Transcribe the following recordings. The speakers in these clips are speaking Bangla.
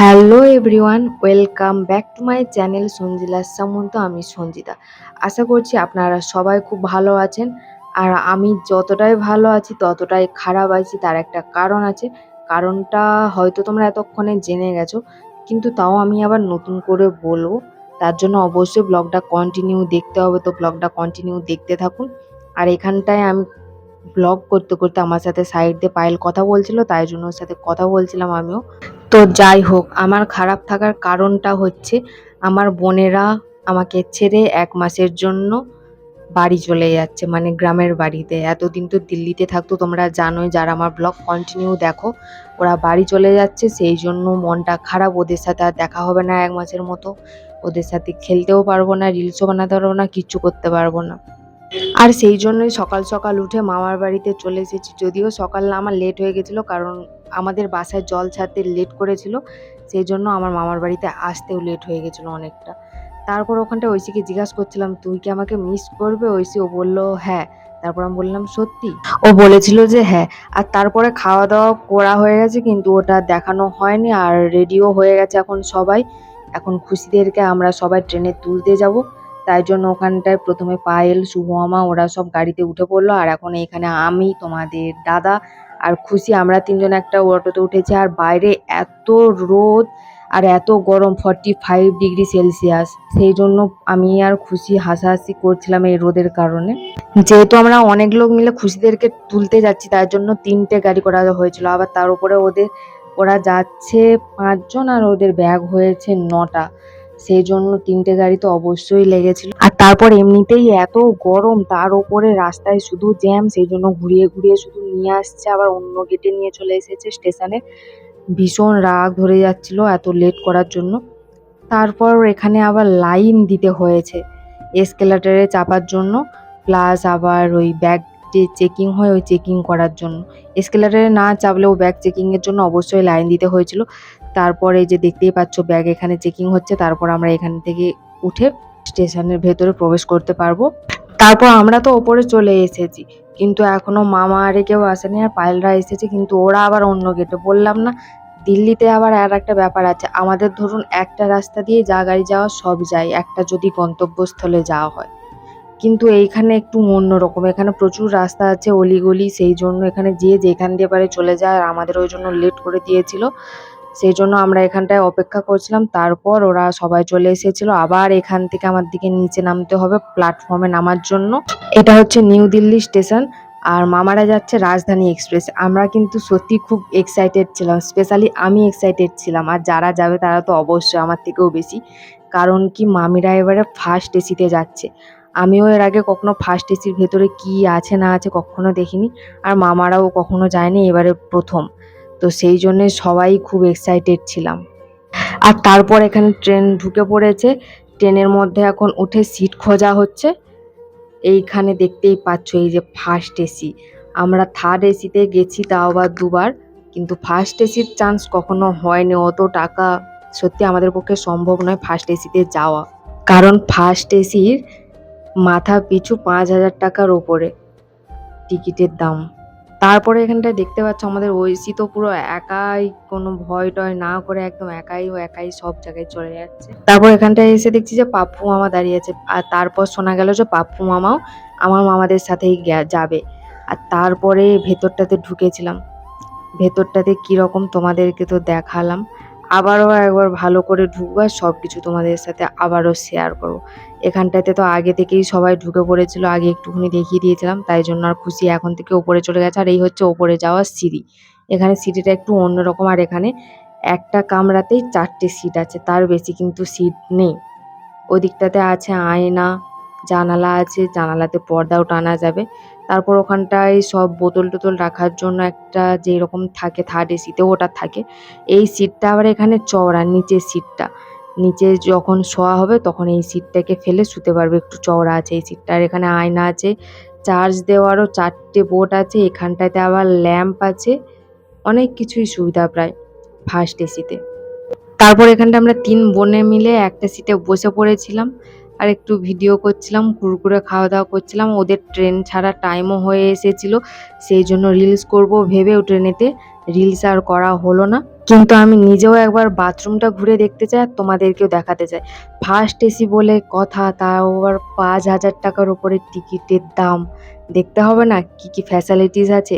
Hello everyone welcome back to my channel Sanjila Samanta আমি সঞ্জিতা। আশা করছি আপনারা সবাই খুব ভালো আছেন, আর আমি যতটাই ভালো আছি, ততটাই খারাপ আছি, তার একটা কারণ আছে। কারণটা হয়তো তোমরা এতক্ষণে জেনে গেছো, কিন্তু তাও আমি আবার নতুন করে বলব। তার জন্য অবশ্যই ব্লগটা কন্টিনিউ দেখতে হবে, তো ব্লগটা কন্টিনিউ দেখতে থাকুন। আর এখানটায় আমি ব্লগ করতে করতে আমার সাথে সাইড দিয়ে পায়েল কথা বলছিল, তাই জন্য ওর সাথে কথা বলছিলাম আমিও। তো যাই হোক, আমার খারাপ থাকার কারণটা হচ্ছে আমার বোনেরা আমাকে ছেড়ে এক মাসের জন্য বাড়ি চলে যাচ্ছে মানে গ্রামের বাড়িতে। এতদিন তো দিল্লিতে থাকতো, তোমরা জানোই যারা আমার ব্লগ কন্টিনিউ দেখো, ওরা বাড়ি চলে যাচ্ছে, সেই জন্য মনটা খারাপ। ওদের সাথে আর দেখা হবে না এক মাসের মতো। ওদের সাথে খেলতেও পারব না রিলসও বানাতে পারব না, কিচ্ছু করতে পারব না। আর সেই জন্যই সকাল সকাল উঠে মামার বাড়িতে চলে এসেছি, যদিও সকাল আমার লেট হয়ে গেছিল, কারণ আমাদের বাসায় জল ছাড়তে লেট করেছিল, সেই জন্য আমার মামার বাড়িতে আসতেও লেট হয়ে গেছিল অনেকটা। তারপর ওখানটা ঐশীকে জিজ্ঞাসা করছিলাম, তুই কি আমাকে মিস করবে? ঐশী ও বলল হ্যাঁ। তারপর আমি বললাম, সত্যি? ও বলেছিল যে হ্যাঁ। আর তারপরে খাওয়া দাওয়া করা হয়ে গেছে, কিন্তু ওটা দেখানো হয়নি আর রেডিও হয়ে গেছে এখন সবাই। এখন খুশিদেরকে আমরা সবাই ট্রেনে তুলতে যাব। তাই জন্য ওখানটায় প্রথমে পায়েল শুভমা ওরা সব গাড়িতে উঠে পড়ল। আর এখন এখানে আমি, তোমাদের দাদা আর খুশি আমরা তিনজন একটা অটোতে উঠেছি আর বাইরে এত রোদ আর এত গরম ফর্টি ফাইভ ডিগ্রি সেলসিয়াস সেই জন্য আমি আর খুশি হাসাহাসি করছিলাম এই রোদের কারণে। যেহেতু আমরা অনেক লোক মিলে খুশিদেরকে তুলতে যাচ্ছি, তার জন্য তিনটে গাড়ি করা হয়েছিল। আবার তার উপরে ওদের, ওরা যাচ্ছে পাঁচজন আর ওদের ব্যাগ হয়েছে নটা। সেই জন্য তিনটে গাড়ি তো অবশ্যই লেগেছিল। আর তারপর এমনিতেই এত গরম, তার ওপরে রাস্তায় শুধু জ্যাম সেই জন্য ঘুরিয়ে ঘুরিয়ে শুধু নিয়ে আসছে, আবার অন্য গেটে নিয়ে চলে এসেছে স্টেশনে ভীষণ রাগ ধরে যাচ্ছিল এত লেট করার জন্য। তারপর এখানে আবার লাইন দিতে হয়েছে এসকেলেটারে চাপার জন্য প্লাস আবার ওই ব্যাগ যে চেকিং হয়, ওই চেকিং করার জন্য। এসকেলেটারে না চাপলেও ব্যাগ চেকিংয়ের জন্য অবশ্যই লাইন দিতে হয়েছিল। তারপরে যে দেখতেই পাচ্ছ ব্যাগ এখানে চেকিং হচ্ছে, তারপর আমরা এখান থেকে উঠে স্টেশনের ভেতরে প্রবেশ করতে পারব। তারপর আমরা তো ওপরে চলে এসেছি, কিন্তু এখনও মামা আরে কেউ আসেনি আর পায়েলরা এসেছে, কিন্তু ওরা আবার অন্য গেটে বললাম না, দিল্লিতে আবার আর একটা ব্যাপার আছে। আমাদের ধরুন একটা রাস্তা দিয়ে যা গাড়ি যাওয়া সব যায়, একটা যদি গন্তব্যস্থলে যাওয়া হয়। কিন্তু এইখানে একটু অন্যরকম এখানে প্রচুর রাস্তা আছে, অলিগলি, সেই জন্য এখানে যে যেখান দিয়ে পারে চলে যায়, আর আমাদের ওই জন্য লেট করে দিয়েছিল। সেই জন্য আমরা এখানটায় অপেক্ষা করছিলাম। তারপর ওরা সবাই চলে এসেছিল। আবার এখান থেকে আমার দিকে নিচে নামতে হবে প্ল্যাটফর্মে নামার জন্য। এটা হচ্ছে নিউ দিল্লি স্টেশন আর মামারা যাচ্ছে রাজধানী এক্সপ্রেস। আমরা কিন্তু সত্যি খুব এক্সাইটেড ছিলাম। স্পেশালি আমি এক্সাইটেড ছিলাম। আর যারা যাবে তারা তো অবশ্যই আমার থেকেও বেশি। কারণ কি মামিরা এবারে ফার্স্ট এসিতে যাচ্ছে। আমিও এর আগে কখনো ফার্স্ট এসির ভেতরে কি আছে না আছে কখনো দেখিনি। আর মামারাও কখনো যায়নি, এবারে প্রথম। তো সেই জন্যে সবাই খুব এক্সাইটেড ছিলাম। আর তারপর এখানে ট্রেন ঢুকে পড়েছে। ট্রেনের মধ্যে এখন উঠে সিট খোঁজা হচ্ছে। এইখানে দেখতেই পাচ্ছ এই যে ফার্স্ট এসি আমরা থার্ড এসিতে গেছি তাও আবার দুবার। কিন্তু ফার্স্ট এসির চান্স কখনো হয়নি। অত টাকা সত্যি আমাদের পক্ষে সম্ভব নয় ফার্স্ট এসিতে যাওয়া। কারণ ফার্স্ট এসির মাথা পিছু পাঁচ হাজার টাকার ওপরে টিকিটের দাম। তারপরে এখানটায় দেখতে পাচ্ছ আমাদের ঐশী তো পুরো একাই, কোনো ভয় টয় না করে একদম একাই, ও একাই সব জায়গায় চলে যাচ্ছে। তারপর এখানটায় এসে দেখছি যে পাপ্পু মামা দাঁড়িয়ে আছে। আর তারপর শোনা গেল যে পাপ্পু মামাও আমার মামাদের সাথেই যাবে। আর তারপরে ভেতরটাতে ঢুকেছিলাম। ভেতরটাতে কীরকম তোমাদেরকে তো দেখালাম। আবারও একবার ভালো করে ঢুকবো আর সব কিছু তোমাদের সাথে আবারও শেয়ার করব। এখানটাতে তো আগে থেকেই সবাই ঢুকে পড়েছিল, আগে একটুখানি দেখিয়ে দিয়েছিলাম, তাই জন্য আর খুশি এখন থেকে ওপরে চলে গেছে আর এই হচ্ছে ওপরে যাওয়ার সিঁড়ি। এখানে সিঁড়িটা একটু অন্যরকম আর এখানে একটা কামরাতেই চারটে সিট আছে, তার বেশি কিন্তু সিট নেই। ওদিকটাতে আছে আয়না জানালা আছে, জানালাতে পর্দাও টানা যাবে। তারপর ওখানটায় সব বোতল টোতল রাখার জন্য একটা যেই রকম থাকে থার্ড এসিতেও ওটা থাকে। এই সিটটা আবার এখানে চওড়া, নিচের সিটটা নিচে যখন শোয়া হবে তখন এই সিটটাকে ফেলে শুতে পারবে, একটু চওড়া আছে এই সিটটা আর এখানে আয়না আছে চার্জ দেওয়ারও চারটে বোর্ড আছে, এখানটাতে আবার ল্যাম্প আছে। অনেক কিছুই সুবিধা প্রায় ফার্স্ট এসিতে তারপর এখানটা আমরা তিন বোনে মিলে একটা সিটে বসে পড়েছিলাম। আর একটু ভিডিও করছিলাম, কুরকুরে খাওয়া দাওয়া করছিলাম। ওদের ট্রেন ছাড়া টাইমও হয়ে এসেছিল, সেই জন্য রিলস করব ভেবেও ট্রেনেতে রিলস আর করা হলো না। কিন্তু আমি নিজেও একবার বাথরুমটা ঘুরে দেখতে চাই আর তোমাদেরকেও দেখাতে চাই। ফার্স্ট এসি বলে কথা, তাও আবার পাঁচ হাজার টাকার উপরে টিকিটের দাম। দেখতে হবে না কি কি ফ্যাসিলিটিস আছে।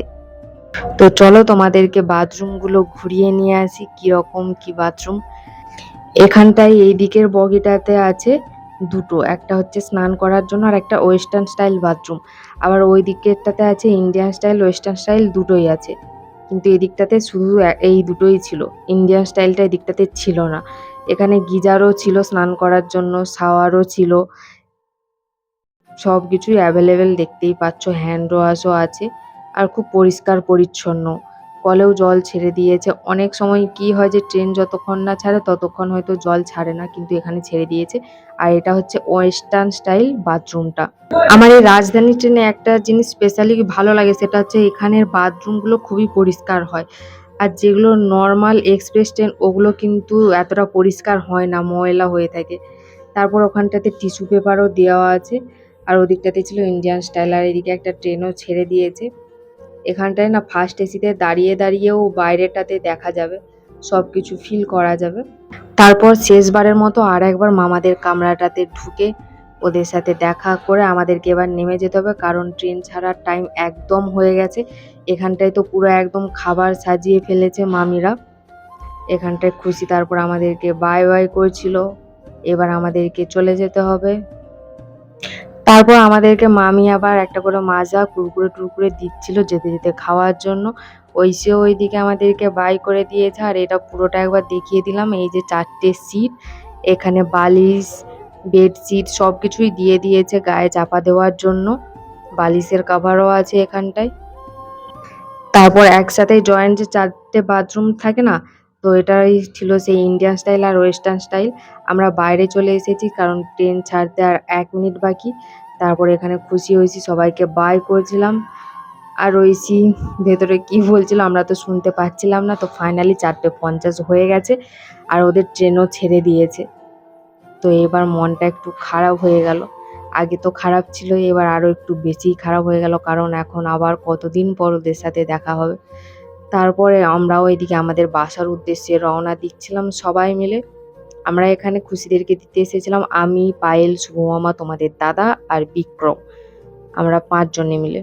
তো চলো তোমাদেরকে বাথরুমগুলো ঘুরিয়ে নিয়ে আসি, কীরকম কি বাথরুম। এখানটায় এই দিকের বগিটাতে আছে। দুটো, একটা হচ্ছে স্নান করার জন্য আর একটা ওয়েস্টার্ন স্টাইল বাথরুম। আবার ওই দিকেরটাতে আছে ইন্ডিয়ান স্টাইল, ওয়েস্টার্ন স্টাইল দুটোই আছে। কিন্তু এই দিকটাতে শুধু এই দুটোই ছিল। ইন্ডিয়ান স্টাইলটা এই দিকটাতে ছিল না। এখানে গিজারও ছিল স্নান করার জন্য, শাওয়ারও ছিল। সব কিছুই অ্যাভেলেবেল দেখতেই পাচ্ছ হ্যান্ড ওয়াশও আছে। আর খুব পরিষ্কার, পরিচ্ছন্ন। কলেও জল ছেড়ে দিয়েছে। অনেক সময় কি হয় যে, ট্রেন যতক্ষণ না ছাড়ে, ততক্ষণ হয়তো জল ছাড়ে না, কিন্তু এখানে ছেড়ে দিয়েছে। আর এটা হচ্ছে ওয়েস্টার্ন স্টাইল বাথরুমটা। আমার এই রাজধানী ট্রেনে একটা জিনিস স্পেশালি ভালো লাগে, সেটা হচ্ছে এখানের বাথরুমগুলো খুবই পরিষ্কার হয়। আর যেগুলো নর্মাল এক্সপ্রেস ট্রেন ওগুলো কিন্তু এতটা পরিষ্কার হয় না, ময়লা হয়ে থাকে। তারপর ওখানটাতে টিস্যু পেপারও দেওয়া আছে। আর ওদিকটাতে ছিল ইন্ডিয়ান স্টাইল আর এদিকে একটা ট্রেনও ছেড়ে দিয়েছে। এখানটায় না ফার্স্ট এসিতে দাঁড়িয়ে দাঁড়িয়েও বাইরেটাতে দেখা যাবে সব কিছু ফিল করা যাবে। তারপর শেষবারের মতো আর একবার মামাদের কামরাটাতে ঢুকে ওদের সাথে দেখা করে আমাদেরকে এবার নেমে যেতে হবে, কারণ ট্রেন ছাড়ার টাইম একদম হয়ে গেছে। এখানটায় তো পুরো একদম খাবার সাজিয়ে ফেলেছে মামিরা। এখানটায় খুশি তারপর আমাদেরকে বাই বাই করছিল। এবার আমাদেরকে চলে যেতে হবে। তারপর আমাদেরকে মামি আবার একটা করে মাজা কুরকুরে টুরকুরে দিচ্ছিল যেতে যেতে খাওয়ার জন্য। ঐসেও ওইদিকে আমাদেরকে বাই করে দিয়েছে আর এটা পুরোটা একবার দেখিয়ে দিলাম। এই যে চারটে সিট এখানে বালিশ বেডশিট সব কিছুই দিয়ে দিয়েছে গায়ে চাপা দেওয়ার জন্য। বালিশের কাভারও আছে এখানটায়। তারপর একসাথে জয়েন্ট যে চারটে বাথরুম থাকে না তো এটাই ছিল সেই ইন্ডিয়ান স্টাইল আর ওয়েস্টার্ন স্টাইল আমরা বাইরে চলে এসেছি কারণ ট্রেন ছাড়তে আর এক মিনিট বাকি। তারপর এখানে খুশি হয়েছি, সবাইকে বাই করেছিলাম। আর ঐসি ভেতরে কি বলছিল আমরা তো শুনতে পাচ্ছিলাম না। তো ফাইনালি চারটে পঞ্চাশ হয়ে গেছে আর ওদের ট্রেনও ছেড়ে দিয়েছে। তো এবার মনটা একটু খারাপ হয়ে গেল। আগে তো খারাপ ছিল, এবার আরও একটু বেশিই খারাপ হয়ে গেল। কারণ এখন আবার কতদিন পর ওদের সাথে দেখা হবে? তারপরে আমরাও এদিকে আমাদের বাসার উদ্দেশ্যে রওনা দিচ্ছিলাম সবাই মিলে। আমরা এখানে খুশিদেরকে দিতে এসেছিলাম, আমি, পায়েল, শুভমামা, তোমাদের দাদা আর বিক্রম। আমরা পাঁচজনে মিলে।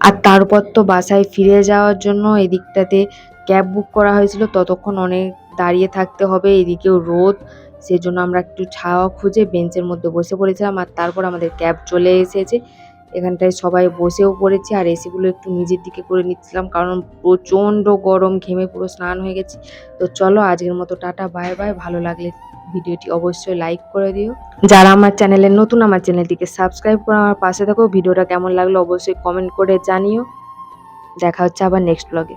আর তারপর তো বাসায় ফিরে যাওয়ার জন্য এদিকটাতে ক্যাব বুক করা হয়েছিল, ততক্ষণ অনেক দাঁড়িয়ে থাকতে হবে, এদিকেও রোদ। সেজন্য আমরা একটু ছাওয়া খুঁজে বেঞ্চের মধ্যে বসে পড়েছিলাম আর তারপর আমাদের ক্যাব চলে এসেছে। এখানটায় সবাই বসেও পড়েছে আর এসিগুলো একটু নিজের দিকে করে নিচ্ছিলাম কারণ প্রচণ্ড গরম, ঘেমে পুরো স্নান হয়ে গেছি। তো চলো আজকের মতো টাটা বাই বাই ভালো লাগলে ভিডিওটি অবশ্যই লাইক করে দিও। যারা আমার চ্যানেলে নতুন, আমার চ্যানেলটিকে সাবস্ক্রাইব করে আমার পাশে থাকো। ভিডিওটা কেমন লাগল অবশ্যই কমেন্ট করে জানিও। দেখা হচ্ছে আবার নেক্সট ব্লগে